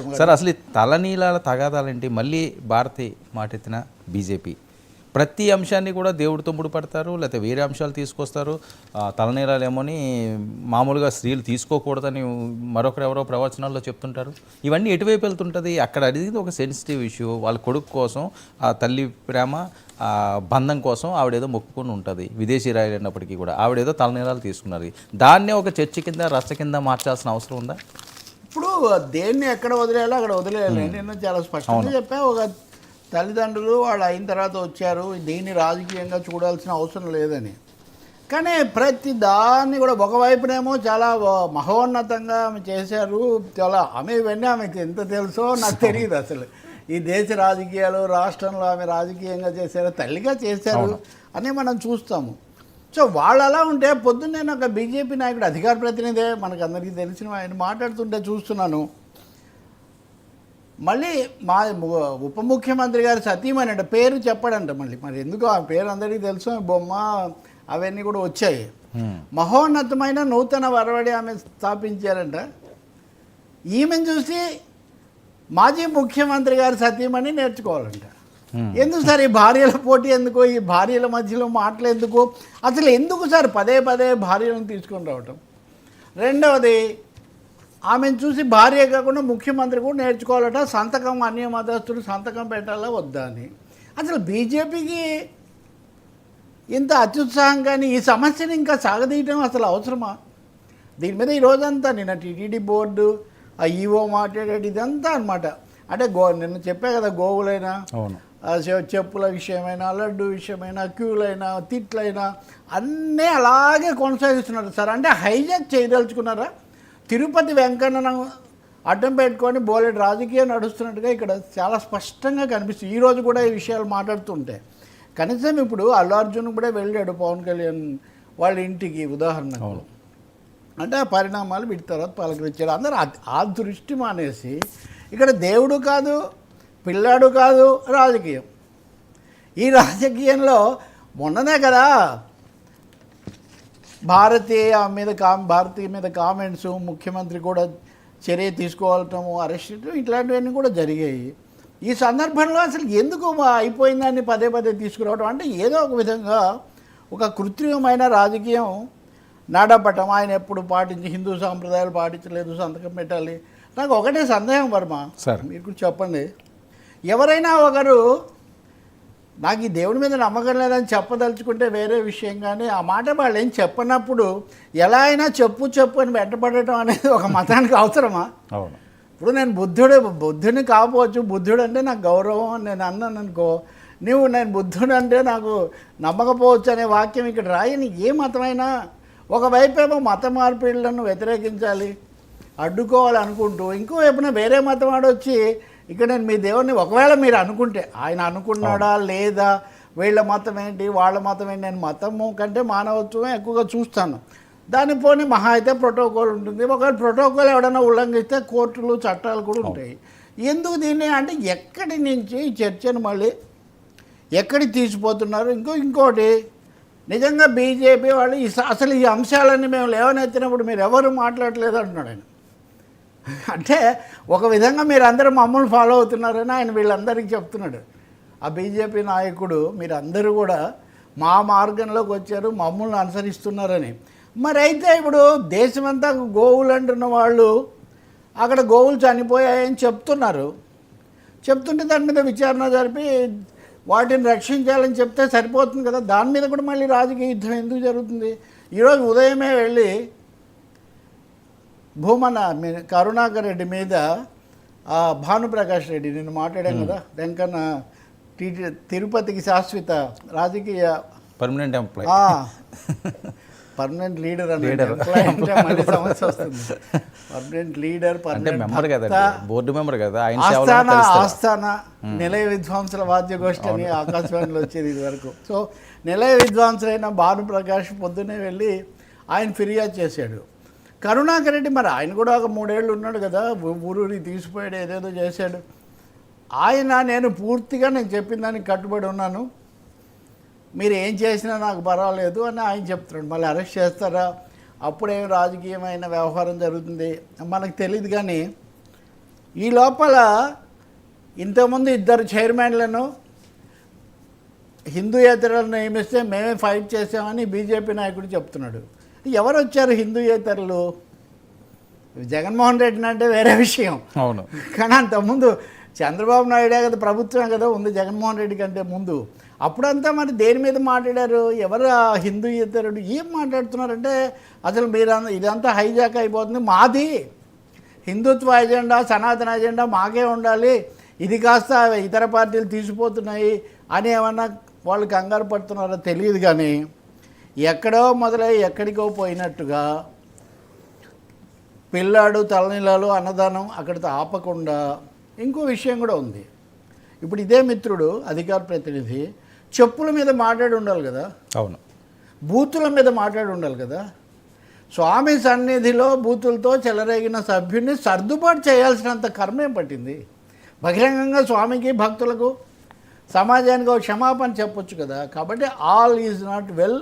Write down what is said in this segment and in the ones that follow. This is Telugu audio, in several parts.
వర్మ సార్ అసలు తలనీలాల తలనీలాల తగాదాలేంటి? మళ్ళీ భారతి మాటెత్తిన బీజేపీ. ప్రతి అంశాన్ని కూడా దేవుడితో ముడిపడతారు లేకపోతే వేరే అంశాలు తీసుకొస్తారు. ఆ, తలనీలాలేమోని మామూలుగా స్త్రీలు తీసుకోకూడదని మరొకరు ఎవరో ప్రవచనాల్లో చెప్తుంటారు. ఇవన్నీ ఎటువైపు వెళ్తుంటుంది? అక్కడ అడిగింది ఒక సెన్సిటివ్ ఇష్యూ. వాళ్ళ కొడుకు కోసం ఆ తల్లి ప్రేమ బంధం కోసం ఆవిడేదో మొక్కుకొని ఉంటుంది. విదేశీ రాయలైనప్పటికీ కూడా. ఆవిడేదో తలనీలాలు తీసుకున్నారు దాన్నే ఒక చర్చ కింద రచ్చ కింద మార్చాల్సిన అవసరం ఉందా? ఇప్పుడు దేన్ని ఎక్కడ వదిలేయాలో అక్కడ వదిలేయాలి. నేను చాలా స్పష్టంగా చెప్పా ఒక తల్లిదండ్రులు వాళ్ళు అయిన తర్వాత వచ్చారు దీన్ని రాజకీయంగా చూడాల్సిన అవసరం లేదని. కానీ ప్రతి దాన్ని కూడా ఒకవైపునేమో చాలా మహోన్నతంగా ఆమె చేశారు చాలా ఆమె ఇవన్నీ ఆమెకి ఎంత తెలుసో నాకు తెలియదు అసలు. ఈ దేశ రాజకీయాలు రాష్ట్రంలో ఆమె రాజకీయంగా చేశారు తల్లిగా చేశారు అని మనం చూస్తాము. సో వాళ్ళు అలా ఉంటే పొద్దున్నే నేను ఒక బీజేపీ నాయకుడు అధికార ప్రతినిధే మనకు అందరికీ తెలిసిన ఆయన మాట్లాడుతుంటే చూస్తున్నాను. మళ్ళీ మా ఉప ముఖ్యమంత్రి గారు సతీమణి అంటే పేరు చెప్పడంట మళ్ళీ. మరి ఎందుకు ఆ పేరు అందరికీ తెలుసు బొమ్మ అవన్నీ కూడా వచ్చాయి. మహోన్నతమైన నూతన వరవడి ఆమె స్థాపించారంట. ఈమెను చూసి మాజీ ముఖ్యమంత్రి గారు సతీమణి నేర్చుకోవాలంట. ఎందుకు సార్ ఈ భార్యల పోటీ ఎందుకు? ఈ భార్యల మధ్యలో మాటలు ఎందుకు? అసలు ఎందుకు సార్ పదే పదే భార్యలను తీసుకొని రావటం? రెండవది ఆమెను చూసి భార్య కాకుండా ముఖ్యమంత్రి కూడా నేర్చుకోవాలట సంతకం అన్య మతస్థుడు సంతకం పెట్టాలా వద్దా అని. అసలు బీజేపీకి ఇంత అత్యుత్సాహం కానీ ఈ సమస్యను ఇంకా సాగదీయటం అసలు అవసరమా? దీని మీద ఈ నిన్న టీటీడీ బోర్డు ఆ ఈఓ మాట్లాడేది ఇదంతా అనమాట అంటే గో నిన్న చెప్పా కదా గోవులైనా. అవును. చెప్పుల విషయమైనా లడ్డు విషయమైనా క్యూలైనా తిట్లైనా అన్నీ అలాగే కొనసాగిస్తున్నారు. సార్ అంటే హైజాక్ చేయదలుచుకున్నారా? తిరుపతి వెంకన్న అడ్డం పెట్టుకొని బోలెడు రాజకీయం నడుస్తున్నట్టుగా ఇక్కడ చాలా స్పష్టంగా కనిపిస్తుంది. ఈ రోజు కూడా ఈ విషయాలు మాట్లాడుతుంటే. కనీసం ఇప్పుడు అల్లు అర్జున్ కూడా వెళ్ళాడు పవన్ కళ్యాణ్ వాళ్ళ ఇంటికి ఉదాహరణకు. అంటే ఆ పరిణామాలు వీటి తర్వాత పలకరించారు. అందరూ ఆ దృష్టి మానేసి ఇక్కడ దేవుడు కాదు పిల్లాడు కాదు రాజకీయం. ఈ రాజకీయంలో మొన్ననే కదా భారతీయ మీద కామ్ భారతీయ మీద కామెంట్స్ ముఖ్యమంత్రి కూడా చర్య తీసుకోవటము అరెస్ట్ ఇట్లాంటివన్నీ కూడా జరిగాయి. ఈ సందర్భంలో అసలు ఎందుకు మా అయిపోయిందాన్ని పదే పదే తీసుకురావడం అంటే ఏదో ఒక విధంగా ఒక కృత్రిమమైన రాజకీయం నాడపటం. ఆయన ఎప్పుడు పాటించి హిందూ సాంప్రదాయాలు పాటించలేదు సంతకం పెట్టాలి. నాకు ఒకటే సందేహం వర్మ. సార్. మీరు కూడా చెప్పండి. ఎవరైనా ఒకరు నాకు ఈ దేవుడి మీద నమ్మకం లేదని చెప్పదలుచుకుంటే వేరే విషయం కానీ ఆ మాట వాళ్ళు ఏం చెప్పనప్పుడు ఎలా అయినా చెప్పు చెప్పు అని వెంటపడటం అనేది ఒక మతానికి అవసరమా? అవును. ఇప్పుడు నేను బుద్ధుడు బుద్ధుని కాకపోవచ్చు బుద్ధుడు అంటే నాకు గౌరవం అని నేను అన్నాను అనుకో నువ్వు నేను బుద్ధుడు అంటే నాకు నమ్మకపోవచ్చు అనే వాక్యం ఇక్కడ రాయని ఏ మతమైనా ఒకవైపేమో మత మార్పిడులను వ్యతిరేకించాలి అడ్డుకోవాలి అనుకుంటూ ఇంకో వైపున వేరే మతం వాడు వచ్చి ఇక్కడ నేను మీ దేవుడిని ఒకవేళ మీరు అనుకుంటే ఆయన అనుకున్నాడా లేదా? వీళ్ళ మతం ఏంటి? వాళ్ళ మతం ఏంటి? నేను మతము కంటే మానవత్వమే ఎక్కువగా చూస్తాను. దాని పోనీ మహా అయితే ప్రోటోకాల్ ఉంటుంది. ఒకవేళ ప్రోటోకాల్ ఎవడైనా ఉల్లంఘిస్తే కోర్టులు చట్టాలు కూడా ఉంటాయి. ఎందుకు దీన్ని అంటే ఎక్కడి నుంచి ఈ చర్చను మళ్ళీ ఎక్కడికి తీసిపోతున్నారు? ఇంకో ఇంకోటి నిజంగా బీజేపీ వాళ్ళు అసలు ఈ అంశాలన్నీ మేము లేవనెత్తినప్పుడు మీరు ఎవరు మాట్లాడలేదు అంటున్నాడు ఆయన. అంటే ఒక విధంగా మీరు అందరూ మమ్మల్ని ఫాలో అవుతున్నారని ఆయన వీళ్ళందరికీ చెప్తున్నాడు. ఆ బీజేపీ నాయకుడు మీరందరూ కూడా మా మార్గంలోకి వచ్చారు మమ్మల్ని అనుసరిస్తున్నారని. మరి అయితే ఇప్పుడు దేశమంతా గోవులు అంటున్న వాళ్ళు అక్కడ గోవులు చనిపోయాయని చెప్తున్నారు. చెప్తుంటే దాని మీద విచారణ జరిపి వాటిని రక్షించాలని చెప్తే సరిపోతుంది కదా. దాని మీద కూడా మళ్ళీ రాజకీయ యుద్ధం ఎందుకు జరుగుతుంది? ఈరోజు ఉదయమే వెళ్ళి భూమన కరుణాకర్ రెడ్డి మీద ఆ భానుప్రకాష్ రెడ్డి నేను మాట్లాడాను కదా వెంకన్న తిరుపతికి శాశ్వత రాజకీయ permanent employee permanent leader permanent leader permanent member భర్త. బోర్డు మెంబర్ కదా. ఆస్థాన నిలయ విద్వాంసుల వాద్యగోష్ఠి అని ఆకాశవాణిలో వచ్చేది ఇది వరకు. సో నిలయ విద్వాంసులైన భానుప్రకాష్ పొద్దునే వెళ్ళి ఆయన ఫిర్యాదు చేశాడు. కరుణాకర్ రెడ్డి మరి ఆయన కూడా ఒక మూడేళ్ళు ఉన్నాడు కదా ఊరూరి తీసిపోయాడు ఏదేదో చేశాడు. ఆయన నేను పూర్తిగా నేను చెప్పిన దానికి కట్టుబడి ఉన్నాను. మీరు ఏం చేసినా నాకు పర్వాలేదు అని ఆయన చెప్తున్నాడు. మళ్ళీ అరెస్ట్ చేస్తారా? అప్పుడేం రాజకీయమైన వ్యవహారం జరుగుతుంది? మనకు తెలియదు కానీ ఈ లోపల ఇంతకుముందు ఇద్దరు చైర్మన్లను హిందూ యాత్రలను నియమిస్తే మేమే ఫైట్ చేసామని బీజేపీ నాయకుడు చెప్తున్నాడు. ఎవరు వచ్చారు హిందూయేతరులు? జగన్మోహన్ రెడ్డిని అంటే వేరే విషయం. అవును. కానీ అంతకుముందు చంద్రబాబు నాయుడే కదా ప్రభుత్వమే కదా ఉంది జగన్మోహన్ రెడ్డి కంటే ముందు. అప్పుడంతా మరి దేని మీద మాట్లాడారు? ఎవరు హిందూ ఇతరుడు ఏం మాట్లాడుతున్నారంటే అసలు మీరు ఇదంతా హైజాక్ అయిపోతుంది. మాది హిందుత్వ ఎజెండా సనాతన ఎజెండా మాకే ఉండాలి. ఇది కాస్త ఇతర పార్టీలు తీసిపోతున్నాయి అని ఏమన్నా వాళ్ళు కంగారు పడుతున్నారో తెలియదు కానీ ఎక్కడో మొదలై ఎక్కడికో పోయినట్టుగా పిల్లాడు తలనీలాలు అన్నదానం అక్కడితో ఆపకుండా ఇంకో విషయం కూడా ఉంది. ఇప్పుడు ఇదే మిత్రుడు అధికార ప్రతినిధి చెప్పుల మీద మాట్లాడి ఉండాలి కదా? అవును. బూతుల మీద మాట్లాడి ఉండాలి కదా? స్వామి సన్నిధిలో బూతులతో చెలరేగిన సభ్యుడిని సర్దుబాటు చేయాల్సినంత కర్మేం పట్టింది? బహిరంగంగా స్వామికి భక్తులకు సమాజానికి ఒక క్షమాపణ చెప్పొచ్చు కదా? కాబట్టి ఆల్ ఈజ్ నాట్ వెల్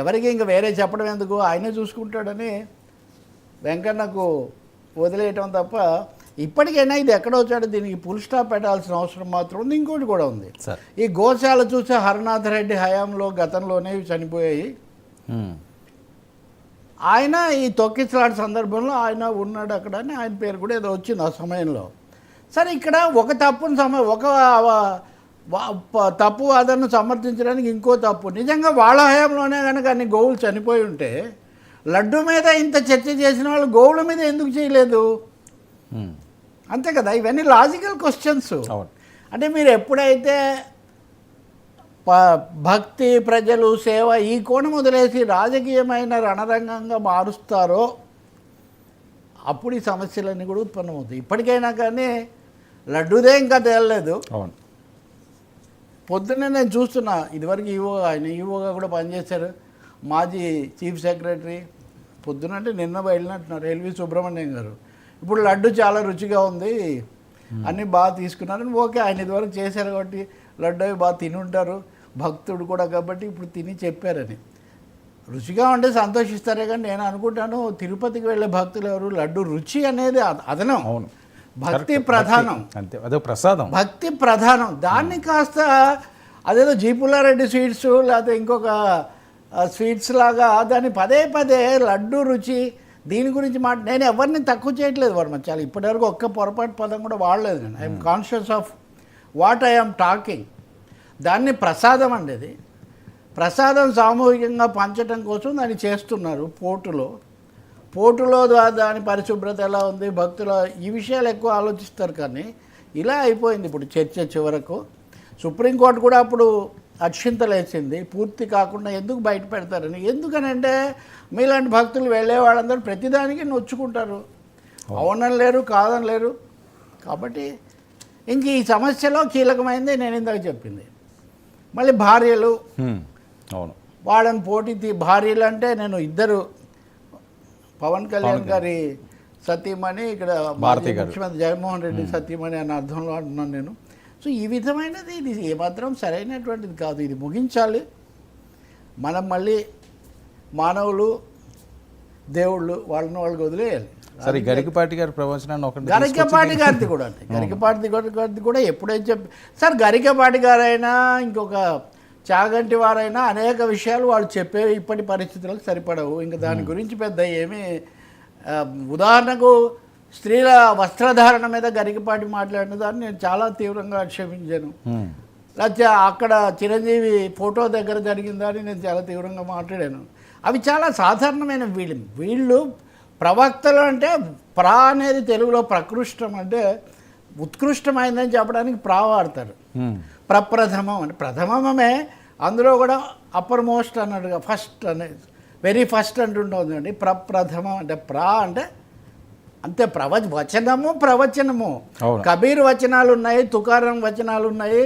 ఎవరికి ఇంకా వేరే చెప్పడం ఎందుకు? ఆయనే చూసుకుంటాడని వెంకన్నకు వదిలేయటం తప్ప ఇప్పటికైనా ఇది ఎక్కడ వచ్చాడో దీనికి ఫుల్ స్టాప్ పెట్టాల్సిన అవసరం మాత్రం ఉంది. ఇంకోటి కూడా ఉంది. ఈ గోశాల చూసే హరనాథ్ రెడ్డి హయాంలో గతంలోనే చనిపోయాయి. ఆయన ఈ తొక్కిసలాట సందర్భంలో ఆయన ఉన్నాడు అక్కడ అని ఆయన పేరు కూడా ఏదో వచ్చింది ఆ సమయంలో. సరే ఇక్కడ ఒక తప్పును సమ ఒక తప్పు వాదనను సమర్థించడానికి ఇంకో తప్పు. నిజంగా వాళ్ళ హయాంలోనే కనుక అన్ని గోవులు చనిపోయి ఉంటే లడ్డు మీద ఇంత చర్చ చేసిన వాళ్ళు గోవుల మీద ఎందుకు చేయలేదు. అంతే కదా ఇవన్నీ లాజికల్ క్వశ్చన్స్ అంటే మీరు ఎప్పుడైతే భక్తి ప్రజలు సేవ ఈ కోణం వదిలేసి రాజకీయమైన రణరంగంగా మారుస్తారో అప్పుడు ఈ సమస్యలన్నీ కూడా ఉత్పన్నమవుతాయి. ఇప్పటికైనా కానీ లడ్డూదే ఇంకా తేలలేదు. అవును. పొద్దున్నే నేను చూస్తున్నా. ఇదివరకు ఈవో ఆయన ఈవోగా కూడా పనిచేశారు. మాజీ చీఫ్ సెక్రటరీ. పొద్దున అంటే నిన్న వెళ్ళినట్టున్నారు ఎల్వి సుబ్రహ్మణ్యం గారు. ఇప్పుడు లడ్డు చాలా రుచిగా ఉంది. అన్నీ బాగా తీసుకున్నారని ఓకే ఆయన ఇదివరకు చేశారు కాబట్టి లడ్డు అవి బాగా తిని ఉంటారు భక్తుడు కూడా కాబట్టి ఇప్పుడు తిని చెప్పారని. రుచిగా ఉంటే సంతోషిస్తారే కానీ నేను అనుకుంటాను తిరుపతికి వెళ్ళే భక్తులు ఎవరు? లడ్డు రుచి అనేది అద- అదనం. అవును. భక్తి. ప్రధానం. అంతే అదే ప్రసాదం. భక్తి ప్రధానం. దాన్ని కాస్త అదేదో జీపులారెడ్డి స్వీట్స్ లేకపోతే ఇంకొక స్వీట్స్ లాగా దాన్ని పదే పదే లడ్డు రుచి దీని గురించి మాట నేను ఎవరిని తక్కువ చేయట్లేదు వర్మ. చాలా ఇప్పటివరకు ఒక్క పొరపాటు పదం కూడా వాడలేదు నేను. I'm conscious of what I'm talking. దాన్ని ప్రసాదం అండి అది. ప్రసాదం సామూహికంగా పంచడం కోసం దాన్ని చేస్తున్నారు పోటులో పోటులో దాని పరిశుభ్రత ఎలా ఉంది భక్తుల ఈ విషయాలు ఎక్కువ ఆలోచిస్తారు కానీ ఇలా అయిపోయింది ఇప్పుడు చర్చ చివరకు. సుప్రీంకోర్టు కూడా అప్పుడు అక్షింతలు వేసింది పూర్తి కాకుండా ఎందుకు బయట పెడతారని. ఎందుకనంటే మీలాంటి భక్తులు వెళ్ళే వాళ్ళందరూ ప్రతిదానికి నొచ్చుకుంటారు. అవునని లేరు కాదని లేరు. కాబట్టి ఇంక ఈ సమస్యలో కీలకమైంది నేను ఇందాక చెప్పింది. మళ్ళీ భార్యలు. అవును. వాళ్ళని పోటీ భార్యలు అంటే నేను ఇద్దరు పవన్ కళ్యాణ్ గారి సతీమణి ఇక్కడ. ముఖ్యమంత్రి జగన్మోహన్ రెడ్డి సతీమణి అనే అర్థంలో అంటున్నాను నేను. సో ఈ విధమైనది ఇది ఏమాత్రం సరైనటువంటిది కాదు. ఇది ముగించాలి. మనం మళ్ళీ మానవులు దేవుళ్ళు వాళ్ళని వాళ్ళకి వదిలేయాలి. సరే గరికపాటి గారి ప్రవచనాన్ని ఒకటి గరికపాటి గారిది కూడా అంతే. గరికపాటి గారిది కూడా ఎప్పుడైతే చెప్పి సార్ గరికపాటి గారైనా ఇంకొక చాగంటి వారైనా అనేక విషయాలు వాళ్ళు చెప్పే ఇప్పటి పరిస్థితులకు సరిపడవు. ఇంకా దాని గురించి పెద్ద ఏమీ ఉదాహరణకు స్త్రీల వస్త్రధారణ మీద గరికపాటి మాట్లాడిన దాన్ని నేను చాలా తీవ్రంగా ఆక్షేపించాను. లేకపోతే అక్కడ చిరంజీవి ఫోటో దగ్గర జరిగిందని నేను చాలా తీవ్రంగా మాట్లాడాను. అవి చాలా సాధారణమైన వీళ్ళు. వీళ్ళు ప్రవక్తలు అంటే ప్రా అనేది తెలుగులో ప్రకృష్టం అంటే ఉత్కృష్టమైందని చెప్పడానికి ప్రా వాడతారు ఉమ్. ప్రప్రథమం అంటే ప్రథమమే అందులో కూడా అప్పర్ మోస్ట్ అన్నట్టుగా ఫస్ట్ అనేది వెరీ ఫస్ట్ అంటుంటుందండి ప్రప్రథమం అంటే ప్రా అంటే అంతే ప్రవ వచనము ప్రవచనము. కబీర్ వచనాలు ఉన్నాయి తుకారం వచనాలు ఉన్నాయి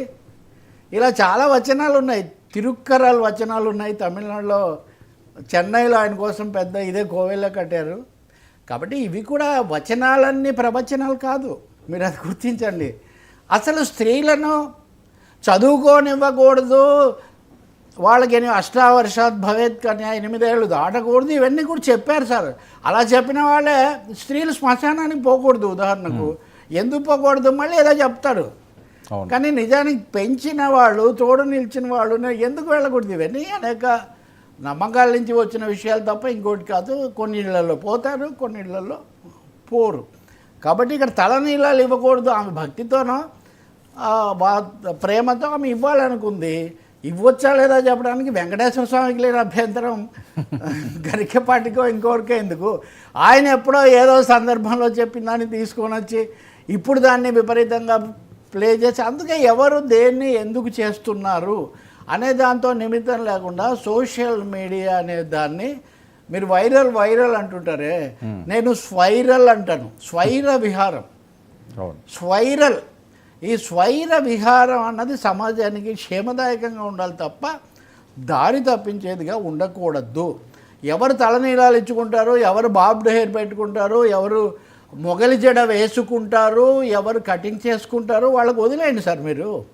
ఇలా చాలా వచనాలు ఉన్నాయి తిరుక్కరాలు వచనాలు ఉన్నాయి తమిళనాడులో చెన్నైలో ఆయన కోసం పెద్ద ఇదే కోవెల్లో కట్టారు. కాబట్టి ఇవి కూడా వచనాలన్నీ ప్రవచనాలు కాదు. మీరు అది గుర్తించండి. అసలు స్త్రీలను చదువుకోనివ్వకూడదు. వాళ్ళకి అష్టావర్షాత్ భవేత్ కన్యా ఎనిమిదేళ్ళు దాటకూడదు. ఇవన్నీ కూడా చెప్పారు సార్. అలా చెప్పిన వాళ్ళే స్త్రీలు శ్మశానానికి పోకూడదు ఉదాహరణకు. ఎందుకు పోకూడదు? మళ్ళీ ఏదో చెప్తాడు కానీ నిజానికి పెంచిన వాళ్ళు తోడు నిలిచిన వాళ్ళు ఎందుకు వెళ్ళకూడదు? ఇవన్నీ అనేక నమ్మకాల నుంచి వచ్చిన విషయాలు తప్ప ఇంకోటి కాదు. కొన్ని ఇళ్ళలో పోతారు కొన్ని ఇళ్ళలో పోరు. కాబట్టి ఇక్కడ తలనీలాలు ఇవ్వకూడదు. ఆమె భక్తితోనో బా- ప్రేమతో ఆమె ఇవ్వాలనుకుంది. ఇవ్వచ్చా లేదా చెప్పడానికి వెంకటేశ్వర స్వామికి లేని అభ్యంతరం. గరికపాటికో ఇంకోరికో ఎందుకు? ఆయన ఎప్పుడో ఏదో సందర్భంలో చెప్పిన దాన్ని తీసుకొని వచ్చి ఇప్పుడు దాన్ని విపరీతంగా ప్లే చేసి అందుకే ఎవరు దేన్ని ఎందుకు చేస్తున్నారు అనే దాంతో నిమిత్తం లేకుండా సోషల్ మీడియా అనే దాన్ని మీరు వైరల్ వైరల్ అంటుంటారే. నేను స్వైరల్ అంటాను. స్వైర విహారం. స్వైరల్. ఈ స్వైర విహారం అన్నది సమాజానికి క్షేమదాయకంగా ఉండాలి తప్ప దారి తప్పించేదిగా ఉండకూడదు. ఎవరు తలనీలాలు ఇచ్చుకుంటారు ఎవరు బాబ్ హెయిర్ పెట్టుకుంటారు ఎవరు మొగలి జడ వేసుకుంటారు ఎవరు కటింగ్ చేసుకుంటారు వాళ్ళకు వదిలేయండి సార్ మీరు.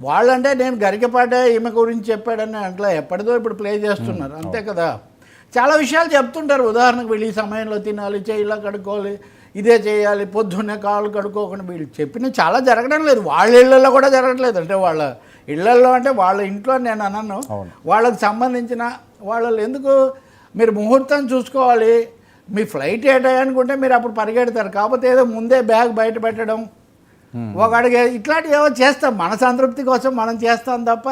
వాళ్ళంటే నేను గరికపాట ఈమె గురించి చెప్పాడని అట్లా ఎప్పటిదో ఇప్పుడు ప్లే చేస్తున్నారు. అంతే కదా. చాలా విషయాలు చెప్తుంటారు. ఉదాహరణకు వీళ్ళు ఈ సమయంలో తినాలి చేయి ఇలా కడుక్కోవాలి ఇదే చేయాలి పొద్దున్నే కాళ్ళు కడుక్కోకుండా వీళ్ళు చెప్పిన చాలా జరగడం లేదు. వాళ్ళ ఇళ్ళల్లో కూడా జరగట్లేదు. అంటే వాళ్ళ ఇళ్ళల్లో అంటే వాళ్ళ ఇంట్లో నేను అన్నాను. వాళ్ళకి సంబంధించిన వాళ్ళు ఎందుకు మీరు ముహూర్తం చూసుకోవాలి? మీ ఫ్లైట్ ఏ అనుకుంటే మీరు అప్పుడు పరిగెడతారు. కాకపోతే ఏదో ముందే బ్యాగ్ బయట పెట్టడం ఒక అడిగే ఇట్లాంటివి ఏవో చేస్తాం. మన సంతృప్తి కోసం మనం చేస్తాం తప్ప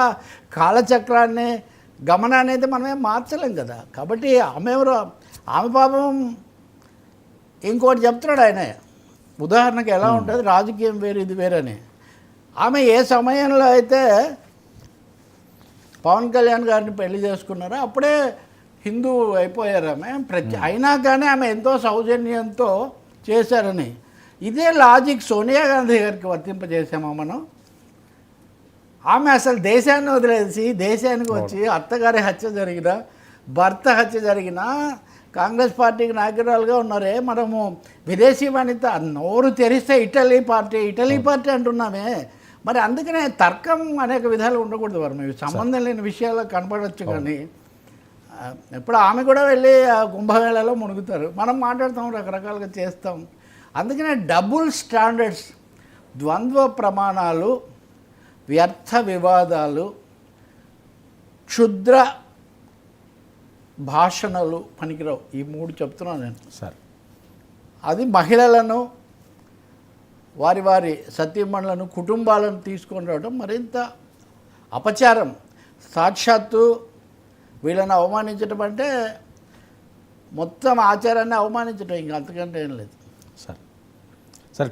కాలచక్రాన్ని గమనాన్ని అయితే మనమేం మార్చలేం కదా. కాబట్టి ఆమె ఎవరు ఆమె పాపం ఇంకోటి చెప్తున్నాడు ఆయన. ఉదాహరణకి ఎలా ఉంటుంది? రాజకీయం వేరు ఇది వేరని ఆమె ఏ సమయంలో అయితే పవన్ కళ్యాణ్ గారిని పెళ్ళి చేసుకున్నారో అప్పుడే హిందూ అయిపోయారు ఆమె. ప్రతి అయినా కానీ ఆమె ఎంతో సౌజన్యంతో చేశారని. ఇదే లాజిక్ సోనియా గాంధీ గారికి వర్తింపజేసామా మనం? ఆమె అసలు దేశాన్ని వదిలేసి దేశానికి వచ్చి అత్తగారి హత్య జరిగిన భర్త హత్య జరిగిన కాంగ్రెస్ పార్టీకి నాయకురాలుగా ఉన్నారే మనము విదేశీ వనిత నోరు తెరిస్తే ఇటలీ పార్టీ ఇటలీ పార్టీ అంటున్నామే. మరి అందుకనే తర్కం అనేక విధాలు ఉండకూడదు వారు ఇవి సంబంధం లేని విషయాలు కనపడవచ్చు కానీ ఆ, ఇప్పుడు ఆమె కూడా వెళ్ళి ఆ కుంభమేళలో మునుగుతారు. మనం మాట్లాడతాం రకరకాలుగా చేస్తాం. అందుకనే డబుల్ స్టాండర్డ్స్ ద్వంద్వ ప్రమాణాలు వ్యర్థ వివాదాలు క్షుద్ర భాషణలు పనికిరావు. ఈ మూడు చెప్తున్నాను నేను. సరే. అది మహిళలను వారి వారి సతీమణులను కుటుంబాలను తీసుకొని రావడం మరింత అపచారం. సాక్షాత్తు వీళ్ళని అవమానించడం అంటే మొత్తం ఆచారాన్ని అవమానించడం ఇంకా అంతకంటే ఏం లేదు. సరే. సరే